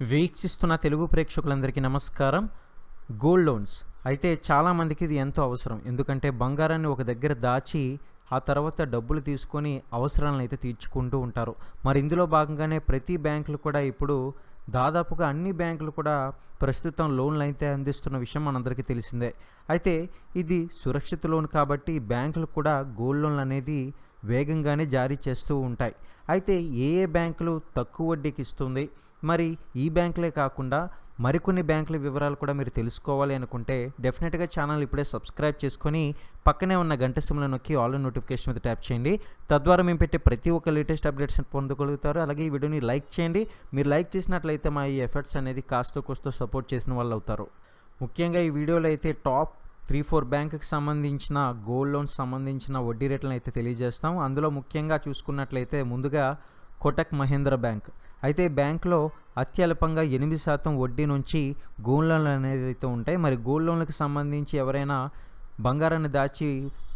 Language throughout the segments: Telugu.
వీక్షిస్తున్న తెలుగు ప్రేక్షకులందరికీ నమస్కారం. గోల్డ్ లోన్స్ అయితే చాలామందికి ఇది ఎంతో అవసరం. ఎందుకంటే బంగారాన్ని ఒక దగ్గర దాచి ఆ తర్వాత డబ్బులు తీసుకొని అవసరాలను అయితే తీర్చుకుంటూ ఉంటారు. మరి ఇందులో భాగంగానే ప్రతి బ్యాంకులు కూడా ఇప్పుడు దాదాపుగా అన్ని బ్యాంకులు కూడా ప్రస్తుతం లోన్లు అయితే అందిస్తున్న విషయం మనందరికీ తెలిసిందే. అయితే ఇది సురక్షిత లోన్ కాబట్టి బ్యాంకులు కూడా గోల్డ్ లోన్లు అనేది వేగంగానే జారీ చేస్తూ ఉంటాయి. అయితే ఏ ఏ బ్యాంకులు తక్కువ వడ్డీకి ఇస్తుంది? మరి ఈ బ్యాంకులే కాకుండా మరికొన్ని బ్యాంకుల వివరాలు కూడా మీరు తెలుసుకోవాలి అనుకుంటే డెఫినెట్గా ఛానల్ ఇప్పుడే సబ్స్క్రైబ్ చేసుకొని పక్కనే ఉన్న గంట సిమ్లో నొక్కి ఆల్ నోటిఫికేషన్ మీద ట్యాప్ చేయండి. తద్వారా మేము పెట్టే ప్రతి ఒక్క లేటెస్ట్ అప్డేట్స్ పొందగలుగుతారు అలాగే ఈ వీడియోని లైక్ చేయండి. మీరు లైక్ చేసినట్లయితే మా ఈ ఎఫర్ట్స్ అనేది కాస్త కోస్తో సపోర్ట్ చేసిన వాళ్ళు అవుతారు. ముఖ్యంగా ఈ వీడియోలో అయితే టాప్ త్రీ ఫోర్ బ్యాంకుకి సంబంధించిన గోల్డ్ లోన్స్ సంబంధించిన వడ్డీ రేట్లను అయితే తెలియజేస్తాం. అందులో ముఖ్యంగా చూసుకున్నట్లయితే ముందుగా కోటక్ మహేంద్ర బ్యాంక్. అయితే బ్యాంక్లో అత్యల్పంగా ఎనిమిది శాతం వడ్డీ నుంచి గోల్డ్ లోన్లు అనేది అయితే ఉంటాయి. మరి గోల్డ్ లోన్లకు సంబంధించి ఎవరైనా బంగారాన్ని దాచి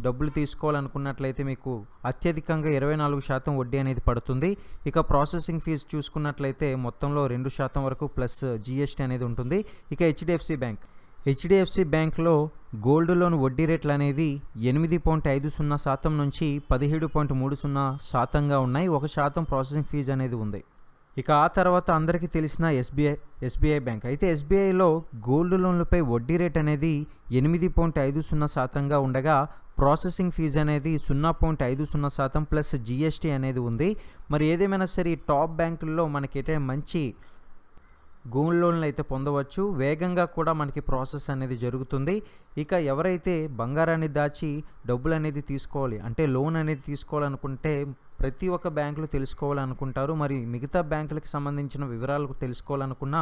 డబ్బులు తీసుకోవాలనుకున్నట్లయితే మీకు అత్యధికంగా ఇరవై నాలుగు శాతం వడ్డీ అనేది పడుతుంది. ఇక ప్రాసెసింగ్ ఫీజు చూసుకున్నట్లయితే మొత్తంలో రెండు శాతం వరకు ప్లస్ జిఎస్టీ అనేది ఉంటుంది. ఇక హెచ్డిఎఫ్సి బ్యాంక్. హెచ్డిఎఫ్సి బ్యాంక్లో గోల్డ్ లోన్ వడ్డీ రేట్లు అనేది ఎనిమిది పాయింట్ ఐదు సున్నా శాతం నుంచి పదిహేడు పాయింట్ మూడు సున్నా శాతంగా ఉన్నాయి. ఒక శాతం ప్రాసెసింగ్ ఫీజు అనేది ఉంది. ఇక ఆ తర్వాత అందరికీ తెలిసిన ఎస్బీఐ ఎస్బీఐ బ్యాంక్. అయితే ఎస్బీఐలో గోల్డ్ లోన్లపై వడ్డీ రేట్ అనేది ఎనిమిది పాయింట్ ఐదు సున్నా శాతంగా ఉండగా ప్రాసెసింగ్ ఫీజు అనేది సున్నా పాయింట్ ఐదు సున్నా శాతం ప్లస్ జిఎస్టీ అనేది ఉంది. మరి ఏదేమైనా సరే టాప్ బ్యాంకుల్లో మనకైతే మంచి గోల్డ్ లోన్లు అయితే పొందవచ్చు. వేగంగా కూడా మనకి ప్రాసెస్ అనేది జరుగుతుంది. ఇక ఎవరైతే బంగారాన్ని దాచి డబ్బులు అనేది తీసుకోవాలి అంటే లోన్ అనేది తీసుకోవాలనుకుంటే ప్రతి ఒక్క బ్యాంకులు తెలుసుకోవాలనుకుంటారు. మరి మిగతా బ్యాంకులకు సంబంధించిన వివరాలు తెలుసుకోవాలనుకున్న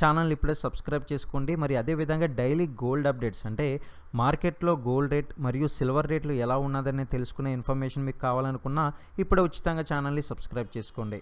ఛానల్ ఇప్పుడే సబ్స్క్రైబ్ చేసుకోండి. మరి అదేవిధంగా డైలీ గోల్డ్ అప్డేట్స్ అంటే మార్కెట్లో గోల్డ్ రేట్ మరియు సిల్వర్ రేట్లు ఎలా ఉన్నదని తెలుసుకునే ఇన్ఫర్మేషన్ మీకు కావాలనుకున్నా ఇప్పుడే ఉచితంగా ఛానల్ని సబ్స్క్రైబ్ చేసుకోండి.